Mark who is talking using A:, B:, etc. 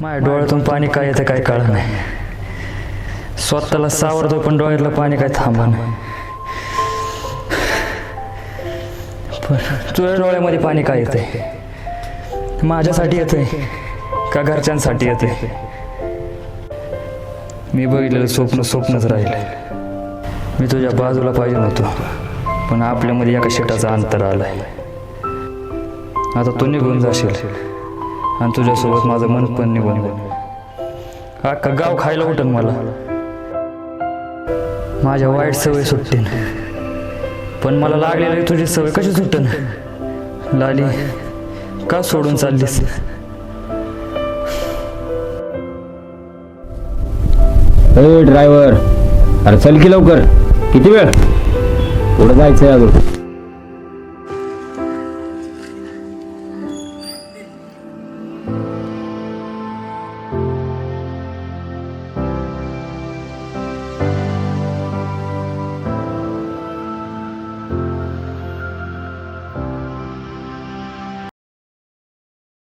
A: माझ्या डोळ्यातून पाणी काय येतं काय कळ नाही. स्वतःला सावरतो पण डोळ्यातलं पाणी काय थांबा नाही. पण तुझ्या डोळ्यामध्ये पाणी काय येतंय? माझ्यासाठी येतंय का घरच्यांसाठी येतंय? मी बघितलेलं स्वप्न स्वप्नच राहिलं मी तुझ्या बाजूला पाहिजे नव्हतो पण आपल्यामध्ये एका शेटाचा अंतर आलंय. आता तू निघून जाशील. आणि तुझ्यासोबत माझं मन पण निघून अख्खा गाव खायला उठन मला. माझ्या वाईट सवय सुटतील. पण मला लागलेली तुझी सवय कशी सुटन? लाली का सोडून चाललीस?
B: ड्रायव्हर अरे चल की लवकर. किती वेळ? पुढे जायचंय अजून.